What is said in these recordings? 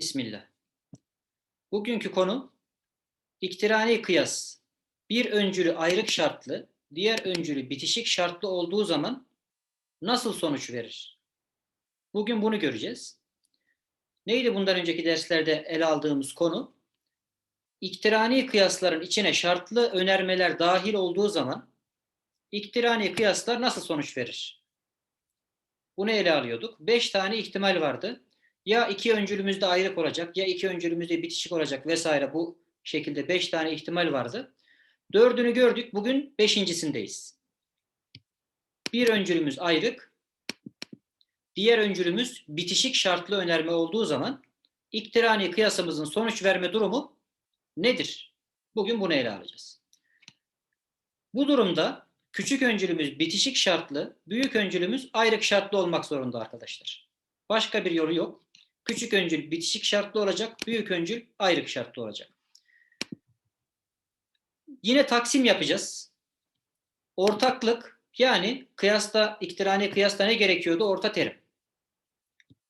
Bismillah. Bugünkü konu iktirani kıyas. Bir öncülü ayrık şartlı, diğer öncülü bitişik şartlı olduğu zaman nasıl sonuç verir? Bugün bunu göreceğiz. Neydi bundan önceki derslerde ele aldığımız konu? İktirani kıyasların içine şartlı önermeler dahil olduğu zaman iktirani kıyaslar nasıl sonuç verir? Bunu ele alıyorduk. Beş tane ihtimal vardı ya iki öncülümüzde ayrık olacak ya iki öncülümüzde bitişik olacak vesaire bu şekilde beş tane ihtimal vardı. Dördünü gördük. Bugün beşincisindeyiz. Bir öncülümüz ayrık. Diğer öncülümüz bitişik şartlı önerme olduğu zaman iktirani kıyasımızın sonuç verme durumu nedir? Bugün bunu ele alacağız. Bu durumda küçük öncülümüz bitişik şartlı, büyük öncülümüz ayrık şartlı olmak zorunda arkadaşlar. Başka bir yolu yok. Küçük öncül bitişik şartlı olacak, büyük öncül ayrık şartlı olacak. Yine taksim yapacağız. Ortaklık yani kıyasta, iktirani kıyasta ne gerekiyordu? Orta terim.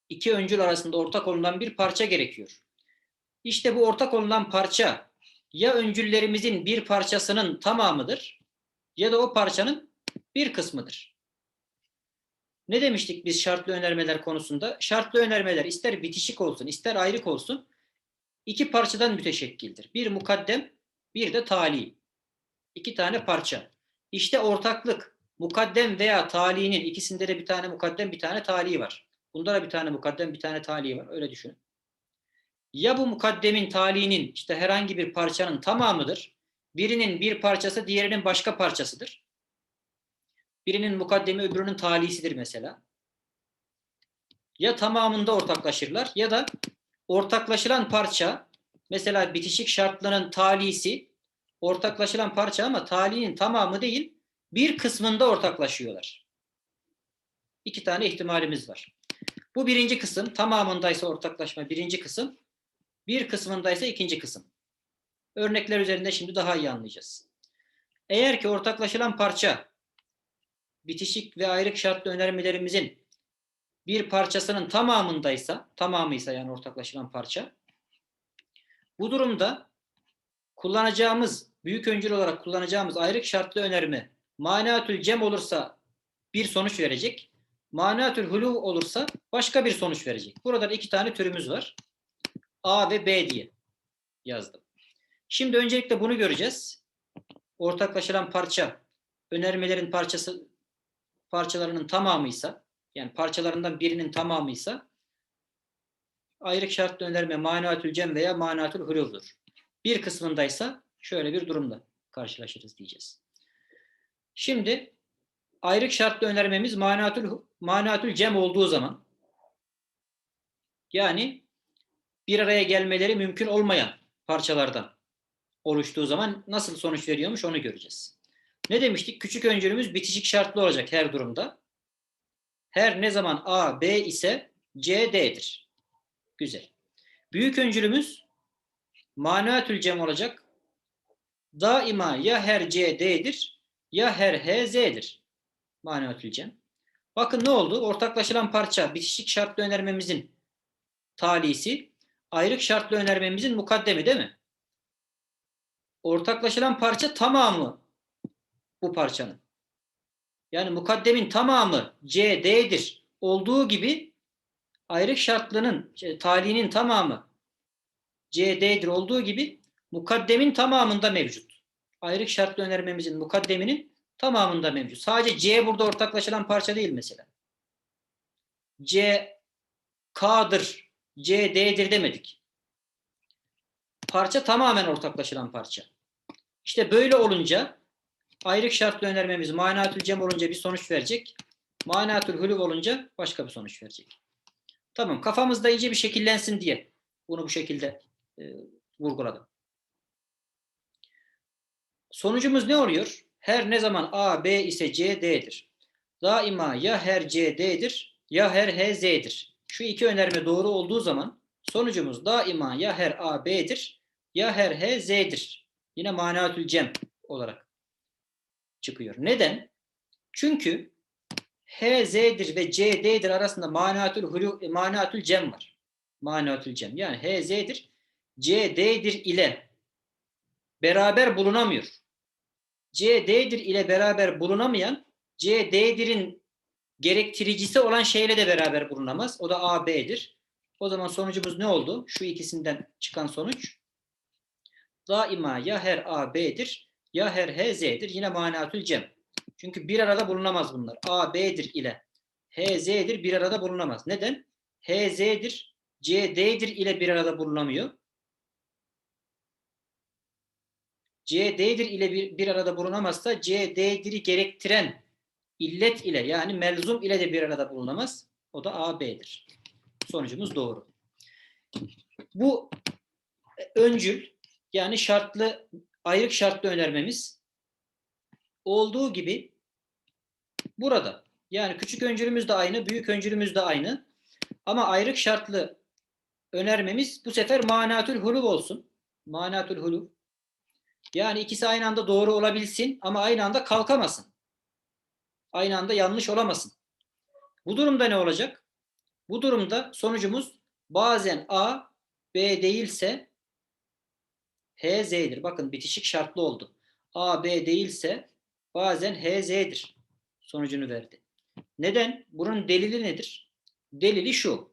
İki öncül arasında ortak olunan bir parça gerekiyor. İşte bu ortak olunan parça ya öncüllerimizin bir parçasının tamamıdır ya da o parçanın bir kısmıdır. Ne demiştik biz şartlı önermeler konusunda? Şartlı önermeler ister bitişik olsun ister ayrık olsun iki parçadan müteşekkildir. Bir mukaddem bir de tali. İki tane parça. İşte ortaklık mukaddem veya talinin ikisinde de bir tane mukaddem bir tane tali var. Bunda da bir tane mukaddem bir tane tali var. Öyle düşünün. Ya bu mukaddemin talinin işte herhangi bir parçanın tamamıdır. Birinin bir parçası diğerinin başka parçasıdır. Birinin mukaddemi öbürünün talisidir mesela. Ya tamamında ortaklaşırlar ya da ortaklaşılan parça mesela bitişik şartlının talisi ortaklaşılan parça ama talinin tamamı değil bir kısmında ortaklaşıyorlar. İki tane ihtimalimiz var. Bu birinci kısım tamamındaysa ortaklaşma birinci kısım bir kısmındaysa ikinci kısım. Örnekler üzerinde şimdi daha iyi anlayacağız. Eğer ki ortaklaşılan parça bitişik ve ayrık şartlı önermelerimizin bir parçasının tamamındaysa, tamamıysa yani ortaklaşılan parça, bu durumda kullanacağımız, büyük öncül olarak kullanacağımız ayrık şartlı önerme manatül cem olursa bir sonuç verecek, manatül hulu olursa başka bir sonuç verecek. Burada iki tane türümüz var. A ve B diye yazdım. Şimdi öncelikle bunu göreceğiz. Ortaklaşılan parça, önermelerin parçası parçalarının tamamıysa yani parçalarından birinin tamamıysa ayrık şartlı önerme manatül cem veya manatül huluvdur. Bir kısmındaysa şöyle bir durumda karşılaşırız diyeceğiz. Şimdi ayrık şartlı önermemiz manatül, manatül cem olduğu zaman yani bir araya gelmeleri mümkün olmayan parçalardan oluştuğu zaman nasıl sonuç veriyormuş onu göreceğiz. Ne demiştik? Küçük öncülümüz bitişik şartlı olacak her durumda. Her ne zaman A, B ise C, D'dir. Güzel. Büyük öncülümüz manatül cem olacak. Daima ya her C, D'dir ya her H, Z'dir. Manatül cem. Bakın ne oldu? Ortaklaşılan parça bitişik şartlı önermemizin talisi, ayrık şartlı önermemizin mukaddemi değil mi? Ortaklaşılan parça tamamı bu parçanın. Yani mukaddemin tamamı C, D'dir olduğu gibi ayrık şartlının, şey, talinin tamamı C, D'dir olduğu gibi mukaddemin tamamında mevcut. Ayrık şartlı önermemizin mukaddeminin tamamında mevcut. Sadece C burada ortaklaşılan parça değil mesela. C K'dır, C D'dir demedik. Parça tamamen ortaklaşılan parça. İşte böyle olunca ayrık şartlı önermemiz manatül cem olunca bir sonuç verecek. Manatül huluv olunca başka bir sonuç verecek. Tamam kafamızda iyice bir şekillensin diye bunu bu şekilde e, vurguladım. Sonucumuz ne oluyor? Her ne zaman A, B ise C, D'dir. Daima ya her C, D'dir ya her H, Z'dir. Şu iki önerme doğru olduğu zaman sonucumuz daima ya her A, B'dir ya her H, Z'dir. Yine manatül cem olarak çıkıyor. Neden? Çünkü H, Z'dir ve C, D'dir arasında manatül, hulu, manatül cem var. Manatül cem. Yani H Z'dir. C D'dir ile beraber bulunamıyor. C D'dir ile beraber bulunamayan C D'dir'in gerektiricisi olan şeyle de beraber bulunamaz. O da A B'dir. O zaman sonucumuz ne oldu? Şu ikisinden çıkan sonuç daima ya her A B'dir ya her H Z'dir. Yine manatül cem. Çünkü bir arada bulunamaz bunlar. A B'dir ile H Z'dir bir arada bulunamaz. Neden? H Z'dir C D'dir ile bir arada bulunamıyor. C D'dir ile bir, bir arada bulunamazsa C D'dir'i gerektiren illet ile yani melzum ile de bir arada bulunamaz. O da A B'dir. Sonucumuz doğru. Bu öncül yani şartlı ayrık şartlı önermemiz olduğu gibi burada yani küçük öncülümüz de aynı, büyük öncülümüz de aynı. Ama ayrık şartlı önermemiz bu sefer manatül hulub olsun. Manatül hulub. Yani ikisi aynı anda doğru olabilsin ama aynı anda kalkamasın. Aynı anda yanlış olamasın. Bu durumda ne olacak? Bu durumda sonucumuz bazen A, B değilse H, Z'dir. Bakın bitişik şartlı oldu. A, B değilse bazen H, Z'dir. Sonucunu verdi. Neden? Bunun delili nedir? Delili şu.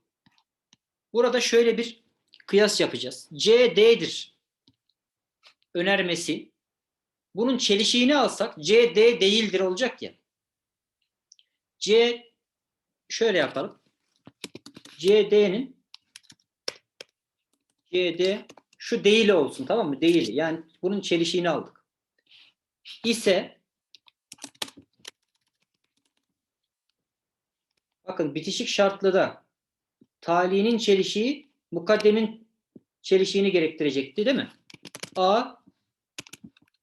Burada şöyle bir kıyas yapacağız. C, D'dir önermesi. Bunun çelişiğini alsak C, D değildir olacak ya. C şöyle yapalım. CD'nin CD şu değil olsun tamam mı? Değil. Yani bunun çelişiğini aldık. İse bakın bitişik şartlıda talinin çelişiği mukaddemin çelişiğini gerektirecekti değil mi? A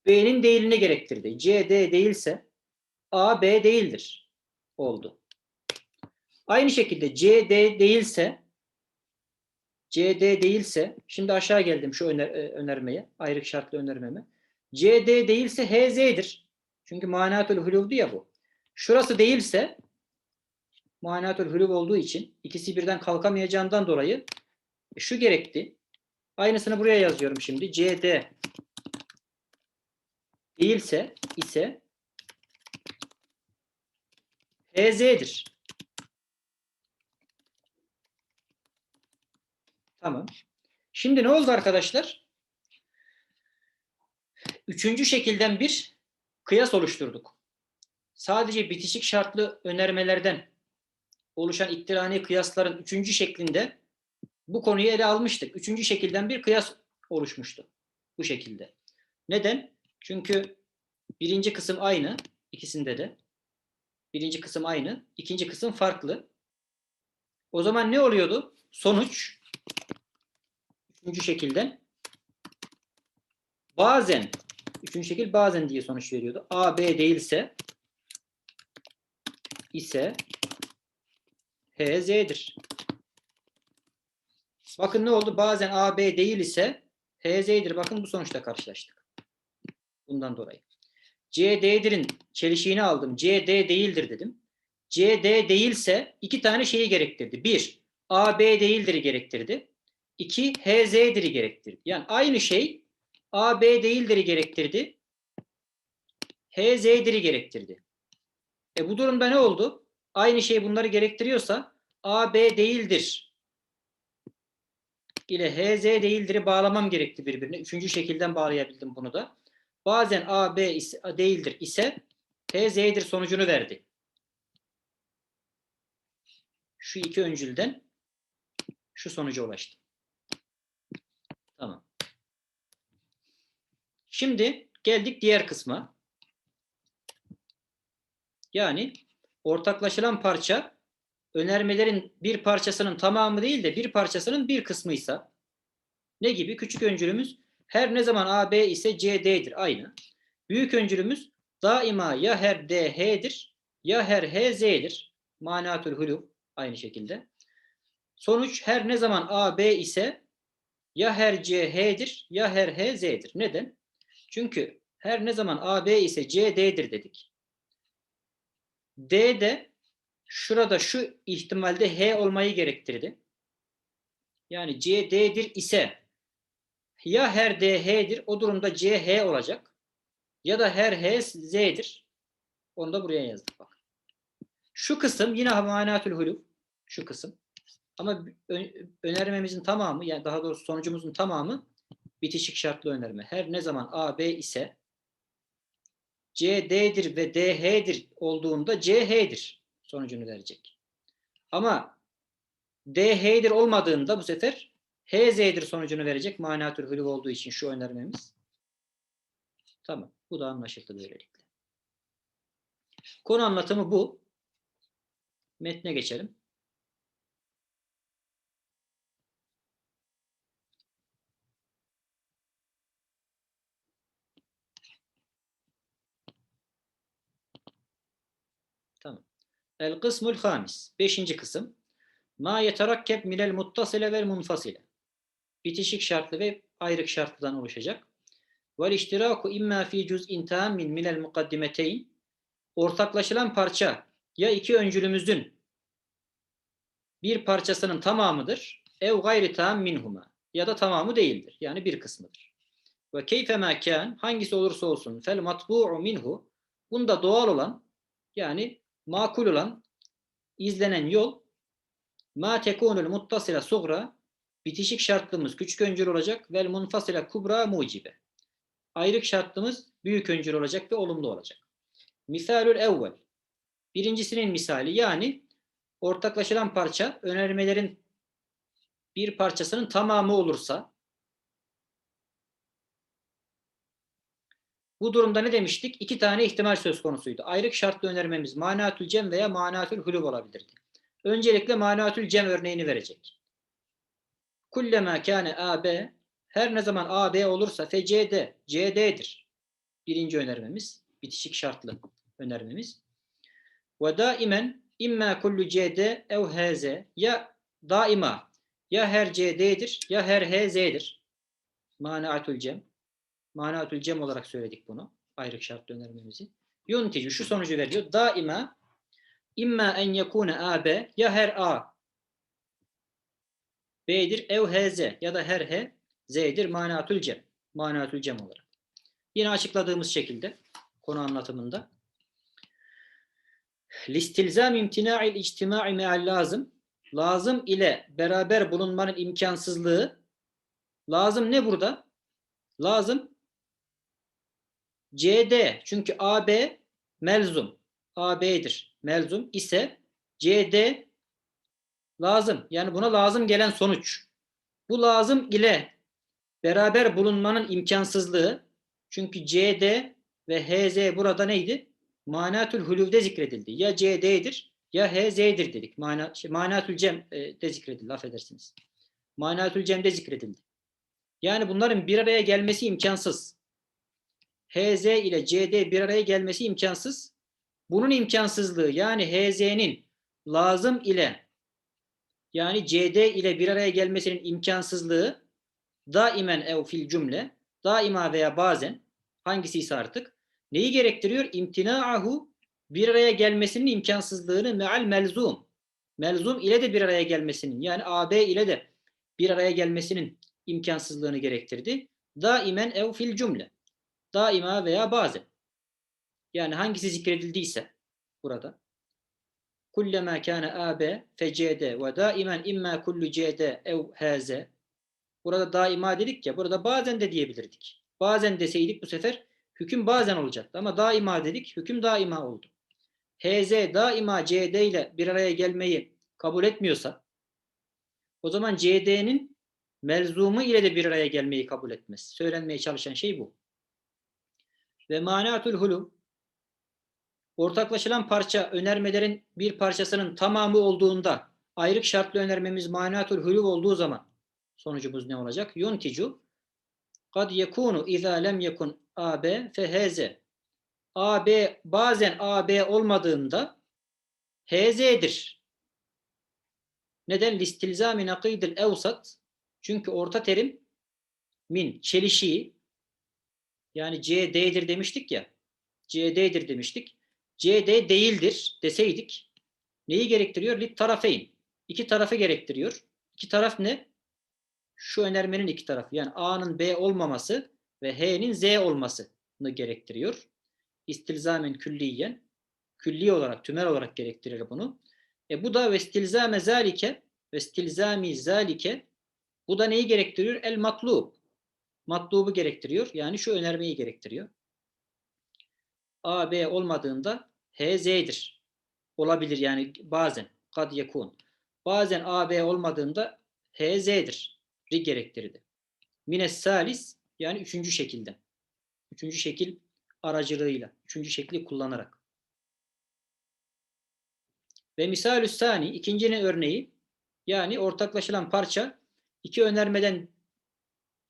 B'nin değilini gerektirdi. C D değilse A B değildir oldu. Aynı şekilde C D değilse C D değilse şimdi aşağı geldim şu öner, e, önermeye ayrık şartlı önermeme. C D değilse H Z'dir. Çünkü manatül huluvdu ya bu. Şurası değilse manatül huluv olduğu için ikisi birden kalkamayacağından dolayı şu gerekti. Aynısını buraya yazıyorum şimdi. C D değilse ise HZ'dir. Tamam. Şimdi ne oldu arkadaşlar? Üçüncü şekilden bir kıyas oluşturduk. Sadece bitişik şartlı önermelerden oluşan iktirani kıyasların üçüncü şeklinde bu konuyu ele almıştık. Üçüncü şekilden bir kıyas oluşmuştu. Bu şekilde. Neden? Çünkü birinci kısım aynı ikisinde de. Birinci kısım aynı, ikinci kısım farklı. O zaman ne oluyordu? Sonuç üçüncü şekilden bazen üçüncü şekil bazen diye sonuç veriyordu. A, B değilse ise H, Z'dir. Bakın ne oldu? Bazen A, B değil ise H, Z'dir. Bakın bu sonuçta karşılaştık. Bundan dolayı. C, D'dir'in çelişiğini aldım. C, D değildir dedim. C, D değilse iki tane şeyi gerektirdi. Bir, A, B değildir'i gerektirdi. İki, H, Z'dir'i gerektirdi. Yani aynı şey A, B değildir'i gerektirdi. H, Z'dir'i gerektirdi. E bu durumda ne oldu? Aynı şey bunları gerektiriyorsa A, B değildir ile H, Z değildir'i bağlamam gerekti birbirine. Üçüncü şekilden bağlayabildim bunu da. Bazen A, B ise, değildir ise H, Z'dir sonucunu verdi. Şu iki öncülden şu sonuca ulaştım. Tamam. Şimdi geldik diğer kısma. Yani ortaklaşılan parça önermelerin bir parçasının tamamı değil de bir parçasının bir kısmıysa ne gibi? Küçük öncülümüz her ne zaman A, B ise C, D'dir. Aynı. Büyük öncülümüz daima ya her D, H'dir ya her H, Z'dir. Manatül hulub aynı şekilde. Sonuç her ne zaman A, B ise ya her C, H'dir ya her H, Z'dir. Neden? Çünkü her ne zaman A, B ise C, D'dir dedik. D de şurada şu ihtimalde H olmayı gerektirdi. Yani C D'dir ise ya her D H'dir o durumda C H olacak ya da her H Z'dir. Onu da buraya yazdık bak. Şu kısım yine manatül huluf. Şu kısım. Ama önermemizin tamamı yani daha doğrusu sonucumuzun tamamı bitişik şartlı önerme. Her ne zaman A B ise C D'dir ve D H'dir olduğunda C H'dir sonucunu verecek. Ama D H'dir olmadığında bu sefer H Z'dir sonucunu verecek manatül huluf olduğu için şu önermemiz. Tamam. Bu da anlaşıldı böylelikle. Konu anlatımı bu. Metne geçelim. Tamam. El kısmul hamis. Beşinci kısım. Ma yeterakkeb minel muttasile vel munfasile. Bitişik şartlı ve ayrık şartlıdan oluşacak. Vel iştiraku imma fi cüz'in tamin minel mukaddimeteyn. Ortaklaşılan parça ya iki öncülümüzün bir parçasının tamamıdır. Ev gayri tam minhuma. Ya da tamamı değildir. Yani bir kısmıdır. Ve keyfe ma kan hangisi olursa olsun fel matbu'u minhu bunda doğal olan yani makul olan izlenen yol ma tekunul muttasile sugra bitişik şartlımız küçük öncül olacak vel munfasile kubra mucibe. Ayrık şartlımız büyük öncül olacak ve olumlu olacak. Misalül evvel. Birincisinin misali yani ortaklaşılan parça önermelerin bir parçasının tamamı olursa bu durumda ne demiştik? İki tane ihtimal söz konusuydu. Ayrık şartlı önermemiz manatül cem veya manatül hulub olabilirdi. Öncelikle manatül cem örneğini verecek. Kullema kâne AB her ne zaman AB olursa FCD, CD'dir. Birinci önermemiz. Bitişik şartlı önermemiz. Ve daimen imma kullu CD ev HZ ya daima ya her CD'dir ya her HZ'dir. Manatül cem. Manatül cem olarak söyledik bunu. Ayrık şartlı önermemizi. Yunticu şu sonucu veriyor. Daima imma en yekune AB ya her A B'dir ev HZ ya da her H Z'dir manatül cem. Manatül cem olarak. Yine açıkladığımız şekilde konu anlatımında. Listilzam imtina'il ictima'i me'al lazım. Lazım ile beraber bulunmanın imkansızlığı. Lazım ne burada? Lazım CD çünkü AB melzum. AB'dir. Melzum ise CD lazım. Yani buna lazım gelen sonuç. Bu lazım ile beraber bulunmanın imkansızlığı çünkü CD ve HZ burada neydi? Manatül huluvde zikredildi. Ya CD'dir ya HZ'dir dedik. Mana, şey, manatül cem e, de zikredildi. Affedersiniz. Manatül cem'de zikredildi. Yani bunların bir araya gelmesi imkansız. HZ ile CD bir araya gelmesi imkansız. Bunun imkansızlığı yani HZ'nin lazım ile yani CD ile bir araya gelmesinin imkansızlığı daimen ev fil cümle daima veya bazen hangisi ise artık neyi gerektiriyor? İmtina'ahu bir araya gelmesinin imkansızlığını meal melzum. Melzum ile de bir araya gelmesinin yani AB ile de bir araya gelmesinin imkansızlığını gerektirdi. Daimen ev fil cümle. Daima veya bazen. Yani hangisi zikredildiyse burada. Kullema kana AB fecd ve daimen imma kullu cd ev haze. Burada daima dedik ya burada bazen de diyebilirdik. Bazen deseydik bu sefer hüküm bazen olacaktı ama daima dedik hüküm daima oldu. HZ daima CD ile bir araya gelmeyi kabul etmiyorsa o zaman CD'nin melzumu ile de bir araya gelmeyi kabul etmez. Söylenmeye çalışan şey bu. Ve manatul hulum ortaklaşılan parça önermelerin bir parçasının tamamı olduğunda ayrık şartlı önermemiz manatul hulum olduğu zaman sonucumuz ne olacak? Yunticu kad yekunu iza lem yekun AB feheze AB bazen AB olmadığında HZ'dir. Neden? Listilzami nakidil evsat çünkü orta terim min çelişiği yani CD'dir demiştik ya. CD'dir demiştik. CD değildir deseydik neyi gerektiriyor? Lit tarafeyn. İki tarafı gerektiriyor. İki taraf ne? şu önermenin iki tarafı. Yani A'nın B olmaması ve H'nin Z olmasını gerektiriyor. İstilzamen külliyen külli olarak, tümel olarak gerektirir bunu. E bu da ve istilzame zalike ve zalike bu da neyi gerektiriyor? El matlub. Matlubu gerektiriyor. Yani şu önermeyi gerektiriyor. A, B olmadığında H, Z'dir. Olabilir yani bazen. Kad yekun. Bazen A, B olmadığında H, Z'dir. Ri gerektirdi. Mines salis yani üçüncü şekilde. Üçüncü şekil aracılığıyla. Üçüncü şekli kullanarak. Ve misalü sani ikincinin örneği yani ortaklaşılan parça iki önermeden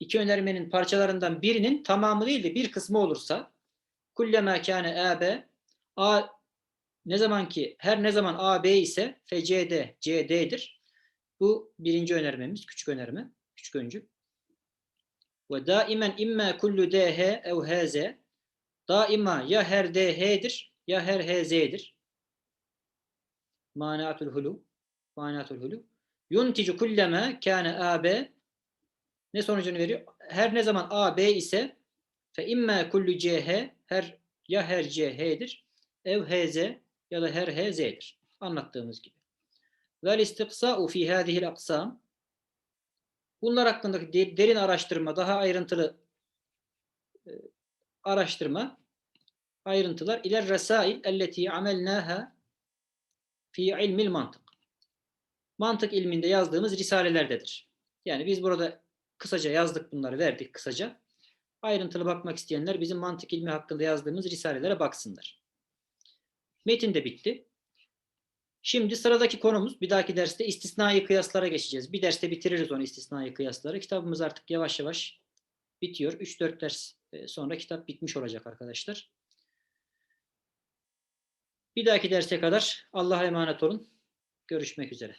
iki önermenin parçalarından birinin tamamı değil de bir kısmı olursa kullema kâne AB A ne zaman ki her ne zaman AB ise FCD CD'dir. Bu birinci önermemiz, küçük önerme, küçük öncül. Ve daimen imma kullu DH ev HZ daima ya her DH'dir ya her HZ'dir. Manatul hulu. Manatul hulu. Yunticu kullema kâne AB ne sonucunu veriyor? Her ne zaman AB ise fe imma kullu CH her ya her CH'dir ev HZ ya da her HZ'dir. Anlattığımız gibi. Vel istiqsa'u fi hadihil aksam Bunlar hakkındaki de- derin araştırma, daha ayrıntılı e, araştırma, ayrıntılar iler resail elleti amelnaha fi ilmil mantık. Mantık ilminde yazdığımız risalelerdedir. Yani biz burada kısaca yazdık bunları, verdik kısaca. Ayrıntılı bakmak isteyenler bizim mantık ilmi hakkında yazdığımız risalelere baksınlar. Metin de bitti. Şimdi sıradaki konumuz bir dahaki derste istisnai kıyaslara geçeceğiz. Bir derste bitiririz onu istisnai kıyasları. Kitabımız artık yavaş yavaş bitiyor. 3-4 ders e, sonra kitap bitmiş olacak arkadaşlar. Bir dahaki derse kadar Allah'a emanet olun. Görüşmek üzere.